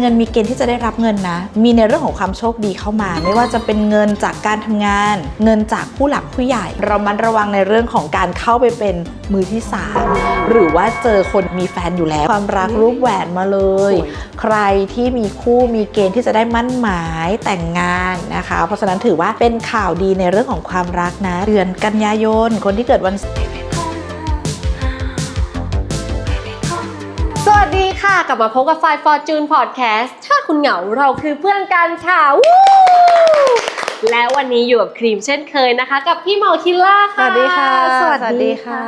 เงินมีเกณฑ์ที่จะได้รับเงินนะ มีในเรื่องของความโชคดีเข้ามา ไม่ว่าจะเป็นเงินจากการทำงาน เงินจากผู้หลักผู้ใหญ่ เรามันระวังในเรื่องของการเข้าไปเป็นมือที่สามหรือว่าเจอคนมีแฟนอยู่แล้ว ความรักรูปแหวนมาเลยยใครที่มีคู่มีเกณฑ์ที่จะได้มั่นหมายแต่งงานนะคะ เพราะฉะนั้นถือว่าเป็นข่าวดีในเรื่องของความรักนะ เดือนกันยายน คนที่เกิดวัน กลับมาพบกับไฟฟอร์จูนพอดแคสต์ถ้าคุณเหงาเราคือเพื่อนกันค่ะวู้และวันนี้อยู่กับครีมเช่นเคยนะคะ กับพี่หมอคิลล่าสค่ะวัสดีค่ะ สวัสดีค่ะ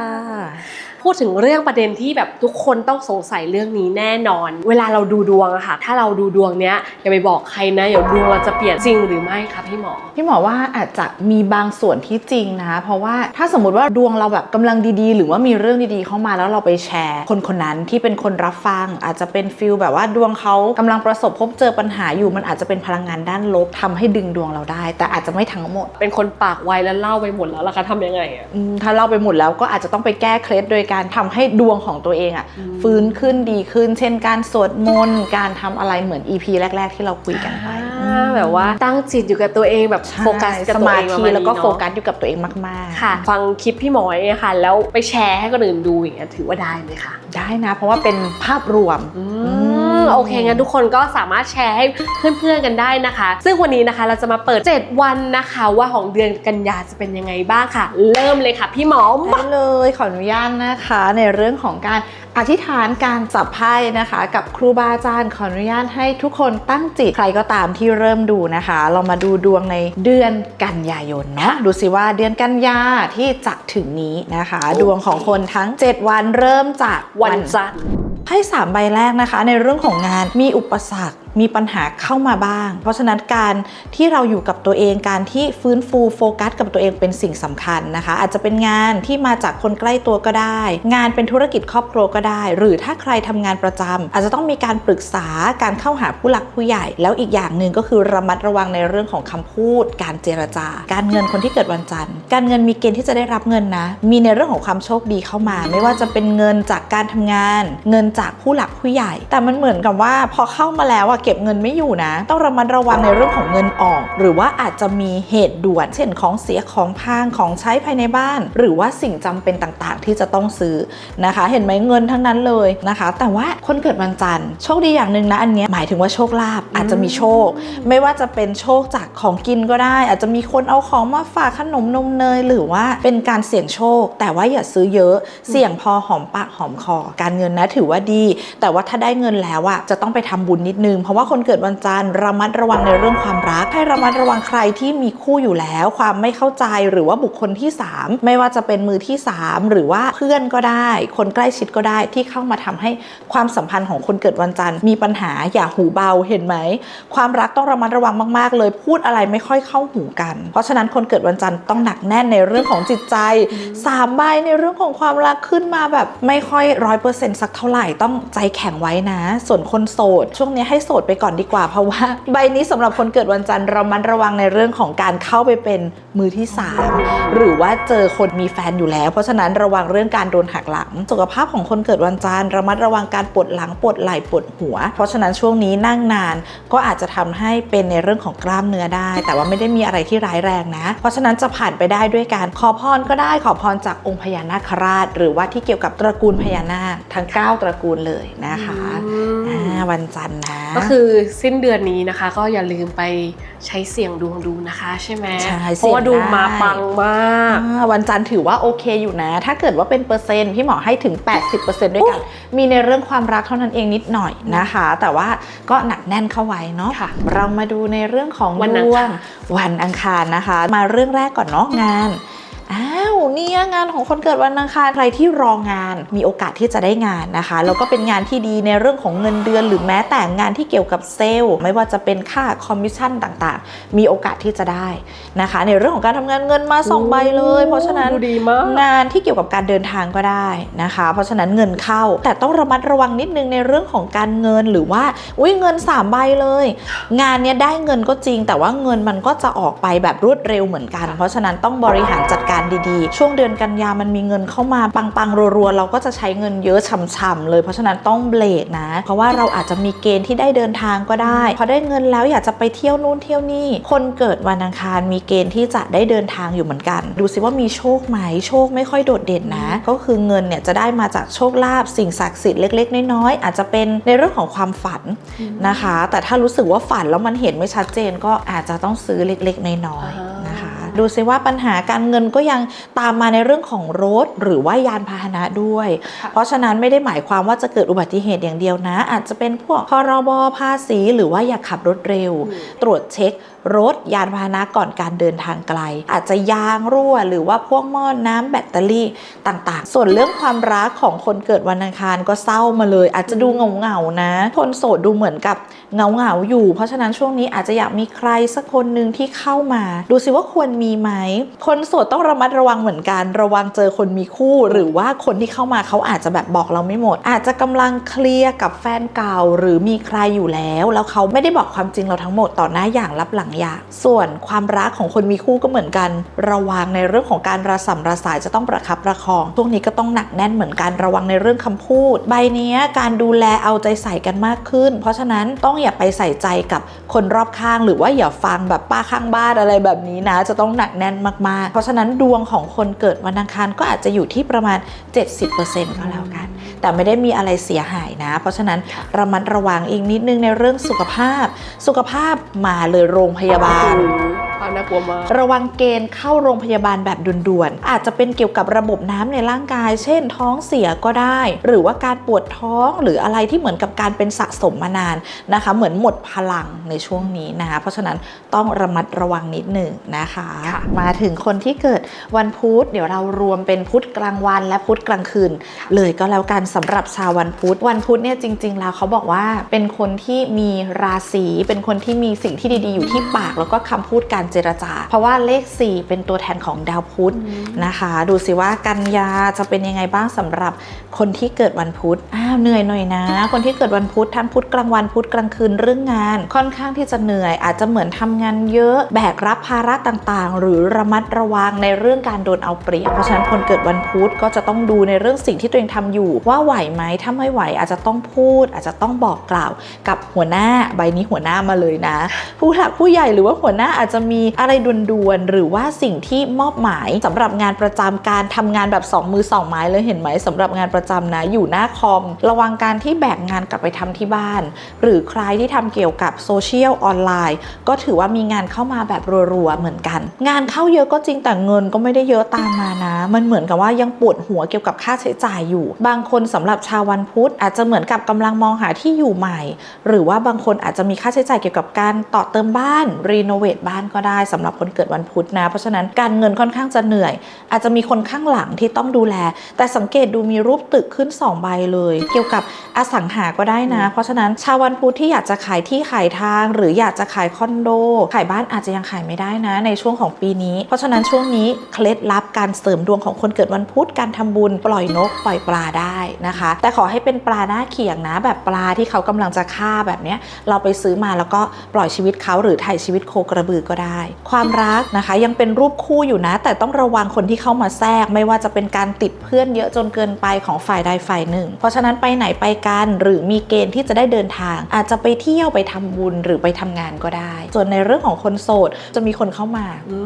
พูดถึงเรื่องประเด็นที่แบบทุกคนต้องสงสัยเรื่องนี้แน่นอน เวลาเราดูดวงอะค่ะ ถ้าเราดูดวงเนี้ยอย่าไปบอกใครนะเดี๋ยวดวงเราจะเปลี่ยนจริงหรือไม่คะพี่หมอ พี่หมอว่าอาจจะมีบางส่วนที่จริงนะคะเพราะว่าถ้าสมมติว่าดวงเราแบบกำลังดีๆ หรือว่ามีเรื่องดีๆเข้ามาแล้วเราไปแชร์ คนคนนั้นที่เป็นคนรับฟัง อาจจะเป็นฟิลแบบว่าดวงเขากำลังประสบพบเจอปัญหาอยู่มันอาจจะเป็นพลังงานด้านลบทำให้ดึงดวงเราได้ แต่อาจจะไม่ทั้งหมด เป็นคนปากไวแล้วเล่าไปหมดแล้วล่ะคะทำยังไงอะอืมถ้าเล่าไปหมดแล้วก็อาจจะต้องไปแก้เคล็ดโดยการทำให้ดวงของตัวเองอะอืมฟื้นขึ้นดีขึ้น เช่นการสวดมนต์การทำอะไรเหมือน EP แรก ๆ ที่เราคุยกันไปอ่าแบบว่าตั้งจิตอยู่กับตัวเองแบบใช่โฟกัสกับสตัวมาเองธิประณนี้แล้วก็เนอะโฟกัสอยู่กับตัวเองมากๆค่ะ ฟังคลิปพี่หมอเนี่ยค่ะ แล้วไปแชร์ให้คนอื่นดูอย่างเงี้ยถือว่าได้ไหมคะได้นะ เพราะว่าเป็นภาพรวมอื มมโอเคงั้นทุกคนก็สามารถแชร์ให้เพื่อนๆกันได้นะคะ ซึ่งวันนี้นะคะเราจะมาเปิด 7 วันนะคะว่าของเดือนกันยาจะเป็นยังไงบ้างค่ะ เริ่มเลยค่ะ พี่หมอได้เลยขออนุญาตนะคะ ในเรื่องของการอธิษฐานการจับไพ่นะคะ กับครูบาอาจารย์ขออนุญาตให้ทุกคนตั้งจิตใครก็ตามที่เริ่มดูนะคะ เรามาดูดวงในเดือนกันยายนเนาะดูสิว่าเดือนกันยาที่จะถึงนี้นะคะ ดวงของคนทั้ง 7 วันเริ่มจากวันจันทร์ ไพ่สามใบแรกนะคะ ในเรื่องของงานมีอุปสรรค มีปัญหาเข้ามาบ้าง เพราะฉะนั้นการที่เราอยู่กับตัวเองการที่ฟื้นฟูโฟกัสกับตัวเองเป็นสิ่งสำคัญนะคะ อาจจะเป็นงานที่มาจากคนใกล้ตัวก็ได้ งานเป็นธุรกิจครอบครัวก็ได้ หรือถ้าใครทำงานประจำอาจจะต้องมีการปรึกษาการเข้าหาผู้หลักผู้ใหญ่ แล้วอีกอย่างหนึ่งก็คือระมัดระวังในเรื่องของคำพูด การเจรจา การเงินคนที่เกิดวันจันทร์ การเงินมีเกณฑ์ที่จะได้รับเงินนะ มีในเรื่องของความโชคดีเข้ามา ไม่ว่าจะเป็นเงินจากการทำงาน เงินจากผู้หลักผู้ใหญ่ แต่มันเหมือนกับว่าพอเข้ามาแล้วอะเก็บเงินไม่อยู่นะ ต้องระมัดระวังในเรื่องของเงินออก หรือว่าอาจจะมีเหตุด่วน เช่นของเสียของพังของใช้ภายในบ้าน หรือว่าสิ่งจำเป็นต่างๆ ที่จะต้องซื้อนะคะ เห็นไหมเงินทั้งนั้นเลยนะคะ แต่ว่าคนเกิดวันจันทร์โชคดีอย่างหนึ่งนะอันนี้หมายถึงว่าโชคลาภอาจจะมีโชค ไม่ว่าจะเป็นโชคจากของกินก็ได้ อาจจะมีคนเอาของมาฝากขนมนมเนย หรือว่าเป็นการเสี่ยงโชค แต่ว่าอย่าซื้อเยอะเสี่ยงพอหอมปากหอมคอการเงินนะถือว่าดี แต่ว่าถ้าได้เงินแล้วอะจะต้องไปทำบุญนิดนึงเพราะว่าคนเกิดวันจันทร์ระมัดระวังในเรื่องความรัก ให้ระมัดระวังใครที่มีคู่อยู่แล้ว ความไม่เข้าใจหรือว่าบุคคลที่ 3 ไม่ว่าจะเป็นมือที่ 3 หรือว่าเพื่อนก็ได้ คนใกล้ชิดก็ได้ที่เข้ามาทำให้ความสัมพันธ์ของคนเกิดวันจันทร์มีปัญหาอย่าหูเบาเห็นไหม ความรักต้องระมัดระวังมาก ๆ เลยพูดอะไรไม่ค่อยเข้าหูกัน เพราะฉะนั้นคนเกิดวันจันทร์ต้องหนักแน่นในเรื่องของจิตใจสามใบในเรื่องของความรักขึ้นมาแบบไม่ค่อยร้อยเปอร์เซ็นต์สักเท่าไหร่ต้องใจแข็งไว้นะ ส่วนคนโสด ช่วงนี้ให้โสดไปก่อนดีกว่า เพราะว่าใบนี้สำหรับคนเกิดวันจันทร์ระมัดระวังในเรื่องของการเข้าไปเป็นมือที่สามหรือว่าเจอคนมีแฟนอยู่แล้ว เพราะฉะนั้นระวังเรื่องการโดนหักหลัง สุขภาพของคนเกิดวันจันทร์ระมัดระวังการปวดหลังปวดไหล่ปวดหัว เพราะฉะนั้นช่วงนี้นั่งนานก็อาจจะทำให้เป็นในเรื่องของกล้ามเนื้อได้ แต่ว่าไม่ได้มีอะไรที่ร้ายแรงนะ เพราะฉะนั้นจะผ่านไปได้ด้วยการขอพรก็ได้ขอพรจากองค์พญานาคราช หรือว่าที่เกี่ยวกับตระกูลพญานาคทั้ง 9 ตระกูลเลยนะคะอืมอ่าวันจันทร์นะก็คือสิ้นเดือนนี้นะคะ ก็อย่าลืมไปใช้เสียงดวงดูนะคะ ใช่ไหมใช่เพราะว่าเสี่ดูยงได้มาปังมากอ่าวันจันทร์ถือว่าโอเคอยู่นะ ถ้าเกิดว่าเป็นเปอร์เซ็นต์พี่หมอให้ถึง 80%ด้วยกัน มีในเรื่องความรักเท่านั้นเองนิดหน่อยนะคะ แต่ว่าก็หนักแน่นเข้าไว้เนาะค่ะเรามาดูในเรื่องของวันดอังวคางรวันอังคารนะคะ มาเรื่องแรกก่อนเนาะงาน อ้าวเนี่ยงานของคนเกิดวันอังคารใครที่รองานมีโอกาสที่จะได้งานนะคะแล้วก็เป็นงานที่ดีในเรื่องของเงินเดือนหรือแม้แต่งานที่เกี่ยวกับเซลล์ไม่ว่าจะเป็นค่าคอมมิชชั่นต่างๆ มีโอกาสที่จะได้นะคะ ในเรื่องของการทำงานเงินมาสองใบเลย เพราะฉะนั้นดูดีมากงานที่เกี่ยวกับการเดินทางก็ได้นะคะ เพราะฉะนั้นเงินเข้า แต่ต้องระมัดระวังนิดนึงในเรื่องของการเงินหรือว่าอุ้ยเงิน3ใบเลย งานเนี้ยได้เงินก็จริง แต่ว่าเงินมันก็จะออกไปแบบรวดเร็วเหมือนกัน เพราะฉะนั้นต้องบริหารจัดการการดีๆ ช่วงเดือนกันยามันมีเงินเข้ามาปังๆรัวๆเราก็จะใช้เงินเยอะช่ำๆเลย เพราะฉะนั้นต้องเบรกนะ เพราะว่าเราอาจจะมีเกณฑ์ที่ได้เดินทางก็ได้ พอได้เงินแล้วอยากจะไปเที่ยวนู่นเที่ยวนี่ คนเกิดวันอังคารมีเกณฑ์ที่จะได้เดินทางอยู่เหมือนกัน ดูสิว่ามีโชคไหมโชคไม่ค่อยโดดเด่นนะ ก็คือเงินเนี่ยจะได้มาจากโชคลาภสิ่งศักดิ์สิทธิ์เล็กๆ น้อยๆอาจจะเป็นในเรื่องของความฝันนะคะ แต่ถ้ารู้สึกว่าฝันแล้วมันเห็นไม่ชัดเจนก็อาจจะต้องซื้อเล็กๆ น้อยอ่าๆนะคะ ดูซิว่าปัญหาการเงินก็ยังตามมาในเรื่องของรถ หรือว่ายานพาหนะด้วย เพราะฉะนั้นไม่ได้หมายความว่าจะเกิดอุบัติเหตุอย่างเดียวนะ อาจจะเป็นพวกพรบภาษี หรือว่าอย่าขับรถเร็ว ตรวจเช็ค รถยานพาหนะก่อนการเดินทางไกล อาจจะยางรั่ว หรือว่าพวกหม้อน้ำแบตเตอรี่ต่างๆ ส่วนเรื่องความรักของคนเกิดวันอังคารก็เศร้ามาเลย อาจจะดูเหงาๆนะ คนโสดดูเหมือนกับเหงาๆอยู่ เพราะฉะนั้นช่วงนี้อาจจะอยากมีใครสักคนหนึ่งที่เข้ามา ดูสิว่าควรมีไหม คนโสดต้องระมัดระวังเหมือนกันระวังเจอคนมีคู่ หรือว่าคนที่เข้ามาเขาอาจจะแบบบอกเราไม่หมด อาจจะกำลังเคลียร์กับแฟนเก่า หรือมีใครอยู่แล้วแล้วเขาไม่ได้บอกความจริงเราทั้งหมดต่อหน้าอย่างรับหลังอย่าง ส่วนความรักของคนมีคู่ก็เหมือนกัน ระวังในเรื่องของการระสำระสายจะต้องประคับประคองช่วงนี้ก็ต้องหนักแน่นเหมือนกันระวังในเรื่องคำพูด ใบเนี้ยการดูแลเอาใจใส่กันมากขึ้น เพราะฉะนั้นต้องอย่าไปใส่ใจกับคนรอบข้าง หรือว่าอย่าฟังแบบป้าข้างบ้านอะไรแบบนี้นะ จะต้องหนักแน่นมากๆ เพราะฉะนั้นดวงของคนเกิดวันอังคารก็อาจจะอยู่ที่ประมาณ 70%ก็แล้วกัน แต่ไม่ได้มีอะไรเสียหายนะ เพราะฉะนั้นระมัดระวังอีกนิดนึงในเรื่องสุขภาพ สุขภาพมาเลยโรงพยาบาล ความน่ากลัวมาก ระวังเกณฑ์เข้าโรงพยาบาลแบบด่วนๆ อาจจะเป็นเกี่ยวกับระบบน้ำในร่างกาย เช่น ท้องเสียก็ได้ หรือว่าการปวดท้องหรืออะไรที่เหมือนกับการเป็นสะสมมานานนะคะ เหมือนหมดพลังในช่วงนี้นะคะ เพราะฉะนั้นต้องระมัดระวังนิดหนึ่งนะคะค่ะมาถึงคนที่เกิดวันพุธเดี๋ยวเรารวมเป็นพุธกลางวันและพุธกลางคืน เลยก็แล้วกันสำหรับชาววันพุธวันพุธเนี่ยจริง ๆ แล้วเขาบอกว่าเป็นคนที่มีราศีเป็นคนที่มีสิ่งที่ดีๆ อยู่ที่ปากแล้วก็คำพูดการเจรจา เพราะว่าเลข 4 เป็นตัวแทนของดาวพุธนะคะ ดูสิว่ากันยาจะเป็นยังไงบ้างสำหรับคนที่เกิดวันพุธอ้าวเหนื่อยหน่อยนะ คนที่เกิดวันพุธทั้งพุธกลางวันพุธกลางคืนเรื่องงาน ค่อนข้างที่จะเหนื่อย อาจจะเหมือนทำงานเยอะแบกรับภาระต่างๆ หรือระมัดระวังในเรื่องการโดนเอาเปรียบเพราะฉะนั้นคนเกิดวันพุธก็จะต้องดูในเรื่องสิ่งที่ตัวเองทำอยู่ ว่าไหวไหมถ้าไม่ไหวอาจจะต้องพูด อาจจะต้องบอกกล่าว กับหัวหน้าใบนี้หัวหน้ามาเลยนะ ผู้หลักผู้ใหญ่หรือว่าหัวหน้าอาจจะมีอะไรด่วนๆ หรือว่าสิ่งที่มอบหมายสำหรับงานประจำการทำงานแบบสองมือสองไม้เลยเห็นไหมสำหรับงานประจำนะอยู่หน้าคอม ระวังการที่แบกงานกลับไปทำที่บ้าน หรือใครที่ทำเกี่ยวกับโซเชียลออนไลน์ ก็ถือว่ามีงานเข้ามาแบบรัวๆเหมือนกัน งานเข้าเยอะก็จริงแต่เงินก็ไม่ได้เยอะตามมานะ มันเหมือนกับว่ายังปวดหัวเกี่ยวกับค่าใช้จ่ายอยู่ บางคนสำหรับชาววันพุธอาจจะเหมือนกับกำลังมองหาที่อยู่ใหม่ หรือว่าบางคนอาจจะมีค่าใช้จ่ายเกี่ยวกับการต่อเติมบ้านรีโนเวทบ้านก็ได้สำหรับคนเกิดวันพุธนะ เพราะฉะนั้นการเงินค่อนข้างจะเหนื่อย อาจจะมีคนข้างหลังที่ต้องดูแล แต่สังเกตดูมีรูปตึกขึ้น 2 ใบเลย เกี่ยวกับอสังหาก็ได้นะ เพราะฉะนั้นชาววันพุธที่อยากจะขายที่ขายทาง หรืออยากจะขายคอนโด ขายบ้านอาจจะยังขายไม่ได้นะ ในช่วงของปีนี้ เพราะฉะนั้นช่วงนี้เคล็ดลับการเสริมดวงของคนเกิดวันพุธการทำบุญปล่อยนกปล่อยปลาได้นะคะ แต่ขอให้เป็นปลาหน้าเขียงนะ แบบปลาที่เขากำลังจะฆ่าแบบเนี้ยเราไปซื้อมาแล้วก็ปล่อยชีวิตเขาหรือถ่ายชีวิตโคกระบือก็ได้ความรักนะคะยังเป็นรูปคู่อยู่นะ แต่ต้องระวังคนที่เข้ามาแทรก ไม่ว่าจะเป็นการติดเพื่อนเยอะจนเกินไปของฝ่ายใดฝ่ายหนึ่ง เพราะฉะนั้นไปไหนไปกันหรือมีเกณฑ์ที่จะได้เดินทาง อาจจะไปเที่ยวไปทำบุญหรือไปทำงานก็ได้ ส่วนในเรื่องของคนโสดจะมีคนเข้ามาอื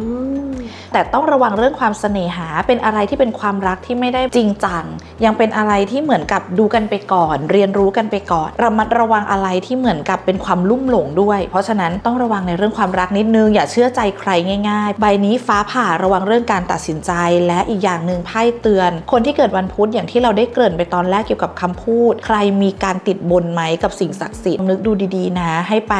แต่ต้องระวังเรื่องความเสน่หา เป็นอะไรที่เป็นความรักที่ไม่ได้จริงจัง ยังเป็นอะไรที่เหมือนกับดูกันไปก่อน เรียนรู้กันไปก่อน ระมัดระวังอะไรที่เหมือนกับเป็นความลุ่มหลงด้วย เพราะฉะนั้นต้องระวังในเรื่องความรักนิดนึง อย่าเชื่อใจใครง่ายๆ ใบนี้ฟ้าผ่าระวังเรื่องการตัดสินใจ และอีกอย่างหนึ่งไพ่เตือน คนที่เกิดวันพุธอย่างที่เราได้เกริ่นไปตอนแรกเกี่ยวกับคำพูด ใครมีการติดบนไหมกับสิ่งศักดิ์สิทธิ์นึกดูดีๆ นะ ให้ไป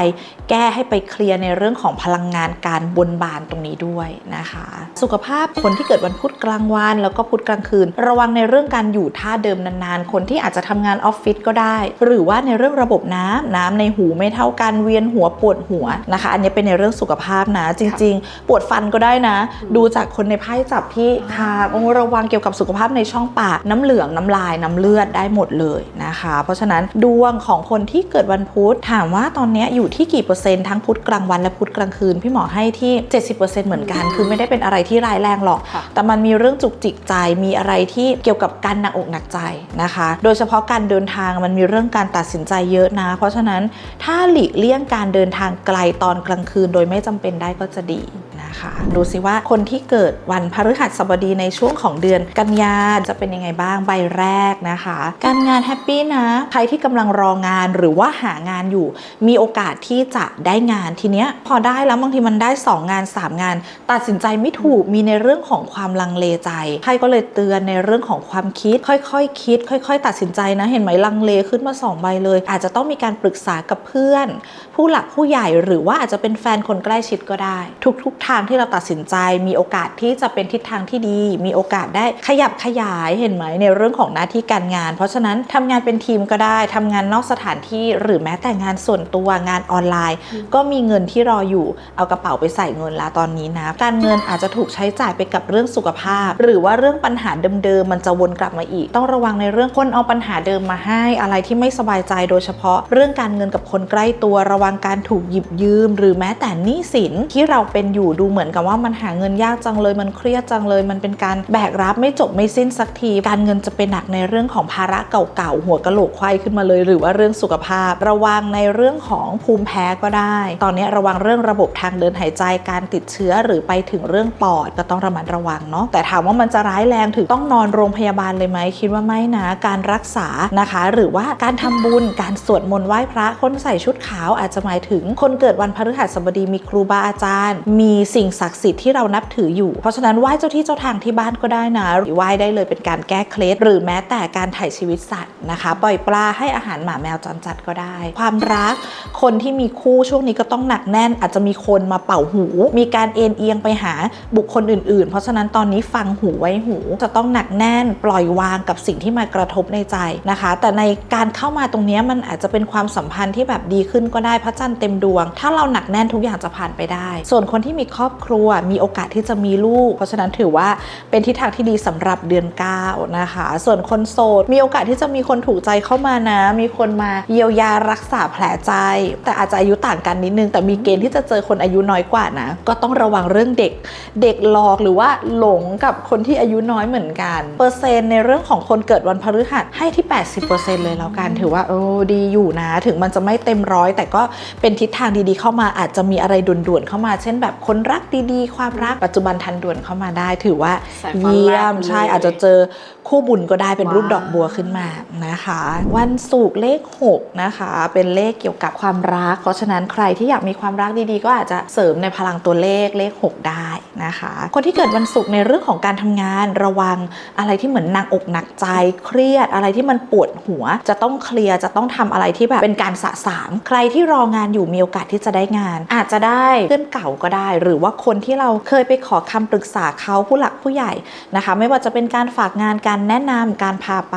แก้ให้ไปเคลียร์ในเรื่องของพลังงานการบนบานตรงนี้ด้วยนะคะสุขภาพคนที่เกิดวันพุธกลางวัน แล้วก็พุธกลางคืน ระวังในเรื่องการอยู่ท่าเดิมนานๆ คนที่อาจจะทำงานออฟฟิศก็ได้ หรือว่าในเรื่องระบบน้ำน้ำในหูไม่เท่ากันเวียนหัวปวดหัวนะคะ อันนี้เป็นในเรื่องสุขภาพนะ จริง ๆ ปวดฟันก็ได้นะ ดูจากคนในไพ่จับที่คางอ้ระวังเกี่ยวกับสุขภาพในช่องปากน้ำเหลืองน้ำลายน้ำเลือดได้หมดเลยนะคะ เพราะฉะนั้นดวงของคนที่เกิดวันพุธถามว่าตอนนี้อยู่ที่กี่เปอร์เซ็นต์ทั้งพุธกลางวันและพุธกลางคืนพี่หมอให้ที่ 70%เหมือนกันคือไม่ได้เป็นอะไรที่ร้ายแรงหรอกค่ะแต่มันมีเรื่องจุกจิกใจ มีอะไรที่เกี่ยวกับการหนักอกหนักใจนะคะ โดยเฉพาะการเดินทางมันมีเรื่องการตัดสินใจเยอะนะ เพราะฉะนั้นถ้าหลีกเลี่ยงการเดินทางไกลตอนกลางคืน โดยไม่จำเป็นได้ก็จะดีนะคะดูสิว่าคนที่เกิดวันพฤหัสบดีในช่วงของเดือนกันยาจะเป็นยังไงบ้างใบแรกนะคะ การงานแฮปปี้นะ ใครที่กำลังรองานหรือว่าหางานอยู่ มีโอกาสที่จะได้งานทีเนี้ยพอได้แล้วบางทีมันได้ 2 งาน 3 งาน ตัดสินใจไม่ถูกมีในเรื่องของความลังเลใจไพ่ก็เลยเตือนในเรื่องของความคิด ค่อยๆคคิด ค่อย ๆ ตัดสินใจนะ เห็นไหมลังเลขึ้นมา2ใบเลย อาจจะต้องมีการปรึกษากับเพื่อน ผู้หลักผู้ใหญ่หรือว่าอาจจะเป็นแฟนคนใกล้ชิดก็ได้ ทุกๆทางที่เราตัดสินใจ มีโอกาสที่จะเป็นทิศทางที่ดี มีโอกาสได้ขยับขยายเห็นไหมในเรื่องของหน้าที่การงาน เพราะฉะนั้นทำงานเป็นทีมก็ได้ทำงานนอกสถานที่หรือแม้แต่งานส่วนตัวงานออนไลน์ ก็มีเงินที่รออยู่เอากระเป๋าไปใส่เงินล้วตอนนี้นะการเงินอาจจะะถูกใช้จ่ายไปกับเรื่องสุขภาพ หรือว่าเรื่องปัญหาเดิมๆมันจะวนกลับมาอีก ต้องระวังในเรื่องคนเอาปัญหาเดิมมาให้ อะไรที่ไม่สบายใจโดยเฉพาะ เรื่องการเงินกับคนใกล้ตัวระวังการถูกหยิบยืม หรือแม้แต่หนี้สินที่เราเป็นอยู่ดูเหมือนกับว่ามันหาเงินยากจังเลยมันเครียดจังเลย มันเป็นการแบกรับไม่จบไม่สิ้นสักที การเงินจะเป็นหนักในเรื่องของภาระเก่าๆหัวกะโหลกควายขึ้นมาเลย หรือว่าเรื่องสุขภาพ ระวังในเรื่องของภูมิแพ้ก็ได้ ตอนนี้ระวังเรื่องระบบทางเดินหายใจการติดเชื้อหรือไปถึงเรื่องปอดก็ต้องระมัดระวังเนาะแต่ถามว่ามันจะร้ายแรงถึงต้องนอนโรงพยาบาลเลยไหมคิดว่าไม่นะ การรักษานะคะ หรือว่าการทำบุญการสวดมนต์ไหว้พระคนใส่ชุดขาวอาจจะหมายถึง คนเกิดวันพฤหัสบดีมีครูบาอาจารย์ มีสิ่งศักดิ์สิทธิ์ที่เรานับถืออยู่ เพราะฉะนั้นไหว้เจ้าที่เจ้าทางที่บ้านก็ได้นะหรือไหว้ได้เลยเป็นการแก้เคล็ดหรือแม้แต่การถ่ายชีวิตสัตว์นะคะปล่อยปลาให้อาหารหมาแมวจรจัดก็ได้ ความรัก คนที่มีคู่ช่วงนี้ก็ต้องหนักแน่น อาจจะมีคนมาเป่าหู มีการเอ็นเอียงไปหาบุคคลอื่นๆ เพราะฉะนั้นตอนนี้ฟังหูไว้หู จะต้องหนักแน่นปล่อยวางกับสิ่งที่มากระทบในใจนะคะ แต่ในการเข้ามาตรงนี้มันอาจจะเป็นความสัมพันธ์ที่แบบดีขึ้นก็ได้พระจันทร์เต็มดวง ถ้าเราหนักแน่นทุกอย่างจะผ่านไปได้ ส่วนคนที่มีครอบครัวมีโอกาสที่จะมีลูก เพราะฉะนั้นถือว่าเป็นทิศทางที่ดีสำหรับเดือน9นะคะ ส่วนคนโสดมีโอกาสที่จะมีคนถูกใจเข้ามานะ มีคนมาเยียวยารักษาแผลใจ แต่อาจจะอายุต่างกันนิดนึง แต่มีเกณฑ์ที่จะเจอคนอายุน้อยกว่านะ ก็ต้องระวังเรื่องเด็กเด็กหลอกหรือว่าหลงกับคนที่อายุน้อยเหมือนกัน เปอร์เซ็นต์ในเรื่องของคนเกิดวันพฤหัสให้ที่ 80%เลยแล้วกันถือว่าโอ้ดีอยู่นะ ถึงมันจะไม่เต็มร้อย แต่ก็เป็นทิศทางดีๆ เข้ามาอาจจะมีอะไรด่วนๆเข้ามา เช่นแบบคนรักดีๆ ความรักปัจจุบันทันด่วนเข้ามาได้ ถือว่าสายฟ้าเยี่ยมแลบเลยใช่อาจจะเจอคู่บุญก็ได้เป็นรูปว้าวดอกบัวขึ้นมานะคะ วันศุกร์เลข 6 นะคะ เป็นเลขเกี่ยวกับความรัก เพราะฉะนั้นใครที่อยากมีความรักดีๆ ก็อาจจะเสริมในพลังตัวเลขเลข 6 ได้นะคะ คนที่เกิดวันศุกร์ในเรื่องของการทำงานระวังอะไรที่เหมือนหนักอกหนักใจ เครียดอะไรที่มันปวดหัว จะต้องเคลียร์จะต้องทำอะไรที่แบบเป็นการสะสาง ใครที่รองานอยู่มีโอกาสที่จะได้งาน อาจจะได้เพื่อนเก่าก็ได้ หรือว่าคนที่เราเคยไปขอคำปรึกษาเขาผู้หลักผู้ใหญ่นะคะ ไม่ว่าจะเป็นการฝากงานการแนะนำการพาไป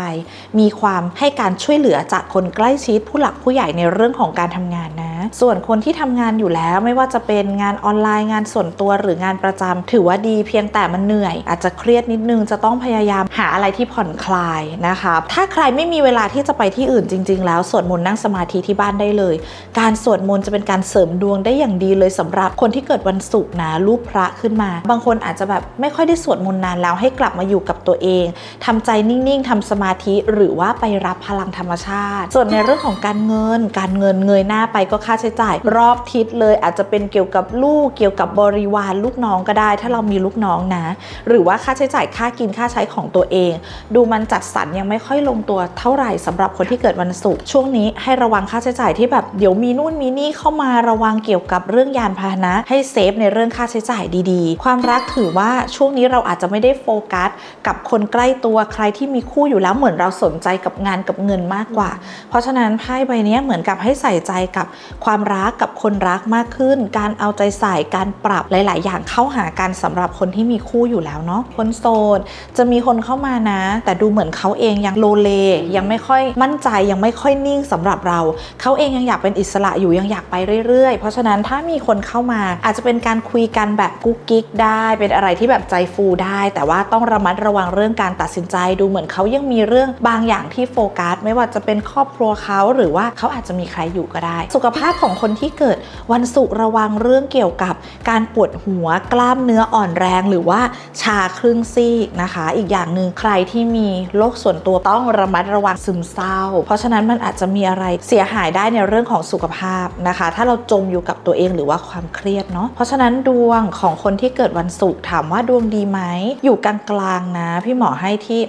มีความให้การช่วยเหลือจากคนใกล้ชิดผู้หลักผู้ใหญ่ในเรื่องของการทำงานนะ ส่วนคนที่ทำงานอยู่แล้วไม่ว่าจะเป็นงานออนไลน์งานส่วนตัวหรืองานประจำถือว่าดีเพียงแต่มันเหนื่อย อาจจะเครียดนิดนึงจะต้องพยายามหาอะไรที่ผ่อนคลายนะคะถ้าใครไม่มีเวลาที่จะไปที่อื่นจริง ๆ แล้วสวดมนต์นั่งสมาธิที่บ้านได้เลย การสวดมนต์จะเป็นการเสริมดวงได้อย่างดีเลยสำหรับคนที่เกิดวันศุกร์นะรูปพระขึ้นมา บางคนอาจจะแบบไม่ค่อยได้สวดมนต์นานแล้วให้กลับมาอยู่กับตัวเองทำใจนิ่งๆทำสมาธิหรือว่าไปรับพลังธรรมชาติ ส่วนในเรื่องของการเงิน การเงินเงยหน้าไปก็ค่าใช้จ่าย รอบทิศเลยอาจจะเป็นเกี่ยวกับลูกเกี่ยวกับบริวารลูกน้องก็ได้ ถ้าเรามีลูกน้องนะ หรือว่าค่าใช้จ่ายค่ากินค่าใช้ของตัวเอง ดูมันจัดสรรยังไม่ค่อยลงตัวเท่าไหร่สำหรับคนที่เกิดวันศุกร์ช่วงนี้ให้ระวังค่าใช้จ่ายที่แบบเดี๋ยวมีนู่นมีนี่เข้ามาระวังเกี่ยวกับเรื่องยานพาหนะ ให้เซฟในเรื่องค่าใช้จ่ายดีๆ ความรักถือว่าช่วงนี้เราอาจจะไม่ได้โฟกัส กับคนใกล้ตัวใครที่มีคู่อยู่แล้วเหมือนเราสนใจกับงานกับเงินมากกว่า เพราะฉะนั้นไพ่ใบนี้เหมือนกับให้ใส่ใจกับความรักกับคนรักมากขึ้น การเอาใจใส่การปรับหลาย ๆ อย่างเข้าหากันสำหรับคนที่มีคู่อยู่แล้วเนาะคนโสดจะมีคนเข้ามานะ แต่ดูเหมือนเขาเองยังโลเล ยังไม่ค่อยมั่นใจยังไม่ค่อยนิ่งสำหรับเรา เขาเองยังอยากเป็นอิสระอยู่ยังอยากไปเรื่อย ๆ เพราะฉะนั้นถ้ามีคนเข้ามา อาจจะเป็นการคุยกันแบบกุ๊กกิ๊กได้เป็นอะไรที่แบบใจฟูได้ แต่ว่าต้องระมัดระวังเรื่องการตัดสินใจดูเหมือนเขายังมีเรื่องบางอย่างที่โฟกัส ไม่ว่าจะเป็นครอบครัวเขาหรือว่าเขาอาจจะมีใครอยู่ก็ได้ สุขภาพาพของคนที่เกิดวันศุกร์ระวังเรื่องเกี่ยวกับการปวดหัวกล้ามเนื้ออ่อนแรงหรือว่าชาครึ่งซีกนะคะ อีกอย่างหนึ่งใครที่มีโรคส่วนตัวต้องระมัดระวังซึมเศร้า เพราะฉะนั้นมันอาจจะมีอะไรเสียหายได้ในเรื่องของสุขภาพนะคะ ถ้าเราจมอยู่กับตัวเองหรือว่าความเครียดเนาะเพราะฉะนั้นดวงของคนที่เกิดวันศุกร์ถามว่าดวงดีไหมอยู่กลางๆนะ พี่หมอให้ที่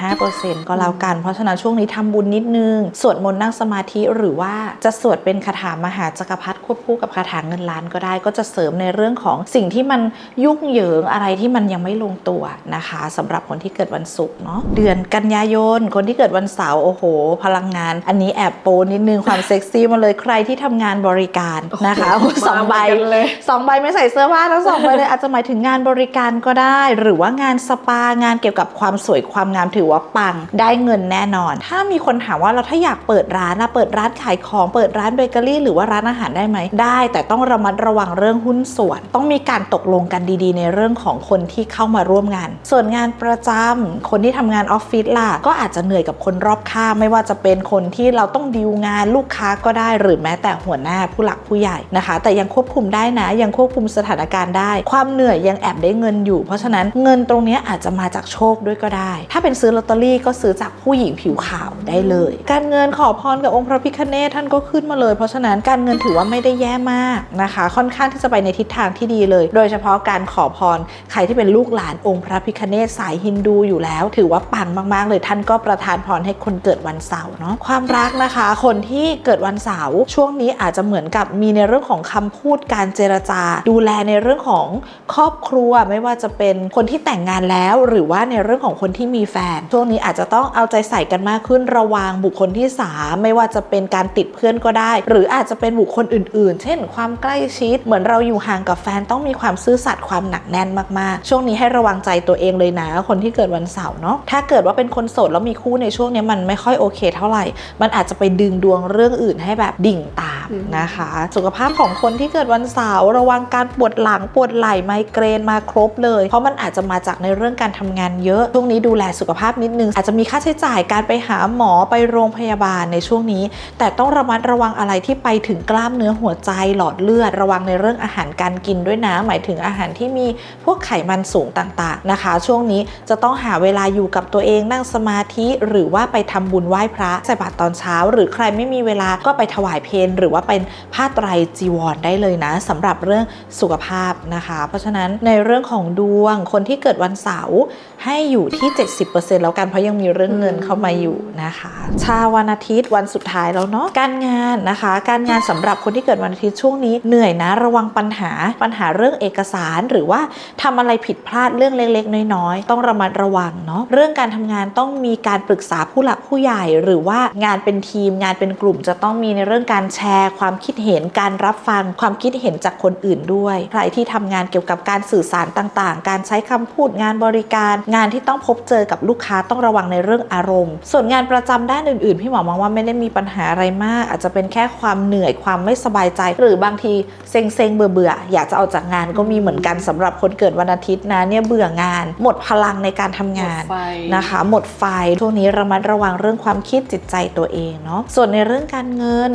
65%ก็แล้วกัน เพราะฉะนั้นช่วงนี้ทำบุญนิดนึง สวดมนต์นั่งสมาธิหรือว่าจะสวดเป็นคาถามหาจักรพรรดิควบคู่กับคาถาเงินล้านก็ได้ก็จะเสริมในเรื่องของสิ่งที่มันยุ่งเหยิงอะไรที่มันยังไม่ลงตัวนะคะสำหรับคนที่เกิดวันศุกร์เนาะเดือนกันยายน คนที่เกิดวันเสาร์โอ้โห พลังงาน อันนี้แอบโปนิดนึงความเซ็กซี่มาเลยใครที่ทำงานบริการนะคะโอ้โหสองใบมาเหมือนกันเลยสองใบไม่ใส่เสื้อผ้าทั้งสองใบเลยอาจจะหมายถึงงานบริการก็ได้ หรือว่างานสปางานเกี่ยวกับความสวยความงามถือว่าปังได้เงินแน่นอน ถ้ามีคนถามว่าเราถ้าอยากเปิดร้านนะเปิดร้านขายของเปิดร้านเบเกอรี่หรือว่าร้านอาหารได้ไหมได้ แต่ต้องระมัดระวังเรื่องหุ้นส่วน ต้องมีการตกลงกันดีๆ ในเรื่องของคนที่เข้ามาร่วมงาน ส่วนงานประจำคนที่ทำงานออฟฟิศล่ะก็อาจจะเหนื่อยกับคนรอบข้างไม่ว่าจะเป็นคนที่เราต้องดีลงานลูกค้าก็ได้ หรือแม้แต่หัวหน้าผู้หลักผู้ใหญ่นะคะ แต่ยังควบคุมได้นะ ยังควบคุมสถานการณ์ได้ ความเหนื่อยยังแอบได้เงินอยู่ เพราะฉะนั้นเงินตรงนี้อาจจะมาจากโชคด้วยก็ได้ ถ้าเป็นซื้อลอตเตอรี่ก็ซื้อจากผู้หญิงผิวขาวได้เลย การเงินขอพรกับองค์พระพิฆเนศท่านก็ขึ้นมาเลย เพราะฉะนั้นการเงินถือว่าไม่ได้แย่มากนะคะ ค่อนข้างที่จะไปในทิศทางที่ดีเลย โดยเฉพาะการขอพรใครที่เป็นลูกหลานองค์พระพิฆเนศสายฮินดูอยู่แล้ว ถือว่าปังมากๆ เลยท่านก็ประทานพรให้คนเกิดวันเสาร์เนาะความรักนะคะ คนที่เกิดวันเสาร์ช่วงนี้อาจจะเหมือนกับมีในเรื่องของคำพูดการเจรจา ดูแลในเรื่องของครอบครัวไม่ว่าจะเป็นคนที่แต่งงานแล้ว หรือว่าในเรื่องของคนที่มีแฟน ช่วงนี้อาจจะต้องเอาใจใส่กันมากขึ้นระวังบุคคลที่สามไม่ว่าจะเป็นการติดเพื่อนก็ได้ หรืออาจจจะเป็นบุคคลอื่น ๆ เช่น ความใกล้ชิด เหมือนเราอยู่ห่างกับแฟนต้องมีความซื่อสัตย์ความหนักแน่นมาก ๆ ช่วงนี้ให้ระวังใจตัวเองเลยนะ คนที่เกิดวันเสาร์เนาะ ถ้าเกิดว่าเป็นคนโสดแล้วมีคู่ในช่วงนี้มันไม่ค่อยโอเค เท่าไหร่ มันอาจจะไปดึงดวงเรื่องอื่นให้แบบดิ่งตามอืมนะคะ สุขภาพของคนที่เกิดวันเสาร์ระวังการปวดหลังปวดไหล่ไมเกรนมาครบเลย เพราะมันอาจจะมาจากในเรื่องการทำงานเยอะช่วงนี้ดูแลสุขภาพนิดนึง อาจจะมีค่าใช้จ่ายการไปหาหมอไปโรงพยาบาลในช่วงนี้ แต่ต้องระมัดระวังอะไรที่ไปถึงกล้ามเนื้อหัวใจหลอดเลือดระวังในเรื่องอาหารการกินด้วยนะ หมายถึงอาหารที่มีพวกไขมันสูงต่างๆนะคะ ช่วงนี้จะต้องหาเวลาอยู่กับตัวเองนั่งสมาธิหรือว่าไปทำบุญไหว้พระใส่บาตรตอนเช้า หรือใครไม่มีเวลาก็ไปถวายเพลหรือว่าเป็นผ้าไตรจีวรได้เลยนะสำหรับเรื่องสุขภาพนะคะ เพราะฉะนั้นในเรื่องของดวงคนที่เกิดวันเสาร์ให้อยู่ที่ 70%แล้วกันเพราะยังมีเรื่องเงินเข้ามาอยู่นะคะ ชาววันอาทิตย์วันสุดท้ายแล้วเนาะการงานนะคะ การงานสำหรับคนที่เกิดวันอาทิตย์ช่วงนี้เหนื่อยนะ ระวังปัญหาปัญหาเรื่องเอกสารหรือว่าทำอะไรผิดพลาดเรื่องเล็กๆ น้อยๆ ต้องระมัดระวังเนาะเรื่องการทำงานต้องมีการปรึกษาผู้หลักผู้ใหญ่ หรือว่างานเป็นทีม งานเป็นกลุ่มจะต้องมีในเรื่องการแชร์ ความคิดเห็นการรับฟังความคิดเห็นจากคนอื่นด้วย ใครที่ทำงานเกี่ยวกับการสื่อสารต่างๆ การใช้คำพูดงานบริการ งานที่ต้องพบเจอกับลูกค้าต้องระวังในเรื่องอารมณ์ ส่วนงานประจำด้านอื่นๆพี่หมอมองว่าไม่ได้มีปัญหาอะไรมาก อาจจะเป็นแค่ความเหนื่อยความไม่สบายใจ หรือบางทีเซ็งๆเบื่อๆอยากจะเอาจากงานก็มีเหมือนกันสำหรับคนเกิดวันอาทิตย์นะเนี่ยเบื่องาน หมดพลังในการทำงานหมดไฟนะคะ หมดไฟช่วงนี้ระมัดระวังเรื่องความคิดจิตใจตัวเองเนาะส่วนในเรื่องการเงิน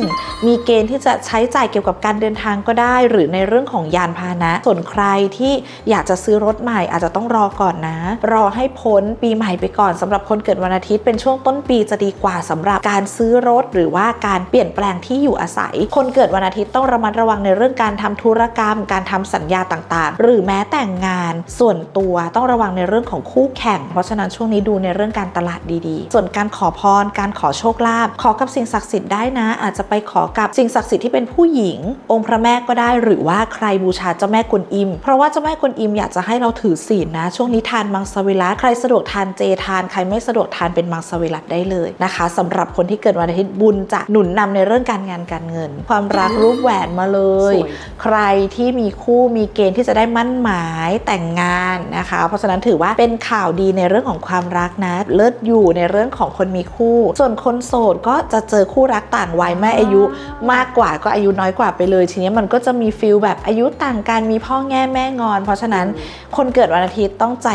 มีเกณฑ์ที่จะใช้จ่ายเกี่ยวกับการเดินทางก็ได้ หรือในเรื่องของยานพาหนะ ส่วนใครที่อยากจะซื้อรถใหม่อาจจะต้องรอก่อนนะ รอให้พ้นปีใหม่ไปก่อนสำหรับคนเกิดวันอาทิตย์เป็นช่วงต้นปีจะดีกว่าสำหรับการซื้อรถหรือว่าการเปลี่ยนแปลงที่อยู่อาศัยคนเกิดวันอาทิตย์ต้องระมัดระวังในเรื่องการทำธุรกรรม การทำสัญญาต่างๆ หรือแม้แต่งงาน ส่วนตัวต้องระวังในเรื่องของคู่แข่ง เพราะฉะนั้นช่วงนี้ดูในเรื่องการตลาดดีๆ ส่วนการขอพร การขอโชคลาภขอกับสิ่งศักดิ์สิทธิ์ได้นะ อาจจะไปขอกับสิ่งศักดิ์สิทธิ์ที่เป็นผู้หญิง องค์พระแม่ก็ได้หรือว่าใครบูชาเจ้าแม่กวนอิม เพราะว่าเจ้าแม่กวนอิมอยากจะให้เราถือศีลนะ ช่วงนี้ทานมังสวิรัตใครสะดวกทานเจทาน ใครไม่สะดวกทานเป็นมังสวิรัตได้เลยนะคะสำหรับคนที่เกิดวันอาทิตย์บุญจะหนุนนำในเรื่องการงานการเงิน ความรักรูปแหวนมาเลยสวยใครที่มีคู่มีเกณฑ์ที่จะได้มั่นหมายแต่งงานนะคะ เพราะฉะนั้นถือว่าเป็นข่าวดีในเรื่องของความรักนะ เลิศอยู่ในเรื่องของคนมีคู่ ส่วนคนโสดก็จะเจอคู่รักต่างวัยแม่อายุ มากกว่าก็อายุน้อยกว่าไปเลย ทีนี้มันก็จะมีฟิลแบบอายุต่างกันมีพ่อแง่แม่งอน เพราะฉะนั้นคนเกิดวันอาทิตย์ต้องใจ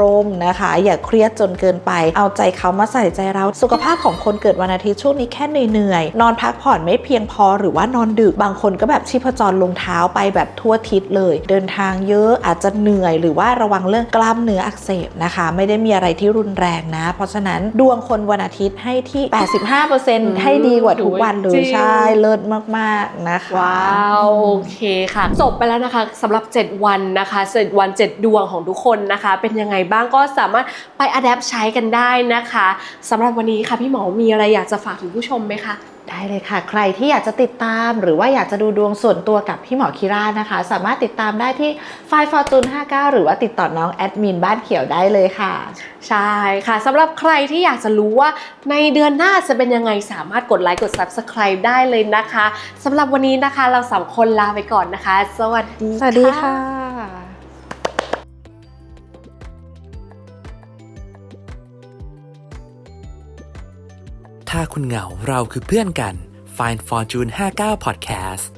ร่มๆนะคะ อย่าเครียดจนเกินไป เอาใจเขามาใส่ใจเรา สุขภาพของคนเกิดวันอาทิตย์ช่วงนี้แค่เหนื่อยๆนอนพักผ่อนไม่เพียงพพอหรือว่านอนดึกบางคนก็แบบชีพจรลงเท้าไปแบบทั่วทิศเลย เดินทางเยอะอาจจะเหนื่อย หรือว่าระวังเรื่องกล้ามเนื้ออักเสบนะคะ ไม่ได้มีอะไรที่รุนแรงนะ เพราะฉะนั้นดวงคนวันอาทิตย์ให้ที่ 85%ให้ดีกว่าทุกวันเลจริยงใช่เลิศมากๆนะคะว้าวโอเคค่ะจบไปแล้วนะคะสำหรับ 7 วันนะคะ7วัน 7 ดวงของทุกคนนะคะ เป็นยังไงบ้างก็สามารถไปอัดแอปใช้กันได้นะคะสำหรับวันนี้ค่ะพี่หมอมีอะไรอยากจะฝากถึงผู้ชมไหมคะ ได้เลยค่ะ ใครที่อยากจะติดตามหรือว่าอยากจะดูดวงส่วนตัวกับพี่หมอคิรานะคะ สามารถติดตามได้ที่ f i ฟ e Fortune 59 หรือว่าติดต่อน้องแอดมินบ้านเขียวได้เลยค่ะ ใช่ค่ะสำหรับใครที่อยากจะรู้ว่าในเดือนหน้าจะเป็นยังไงสามารถกดไลค์กด subscribe ได้เลยนะคะสำหรับวันนี้นะคะเราสามคนลาไปก่อนนะคะ สวัสดีสวัสดีค่ะ ถ้าคุณเหงาเราคือเพื่อนกัน Find Fortune 59 Podcast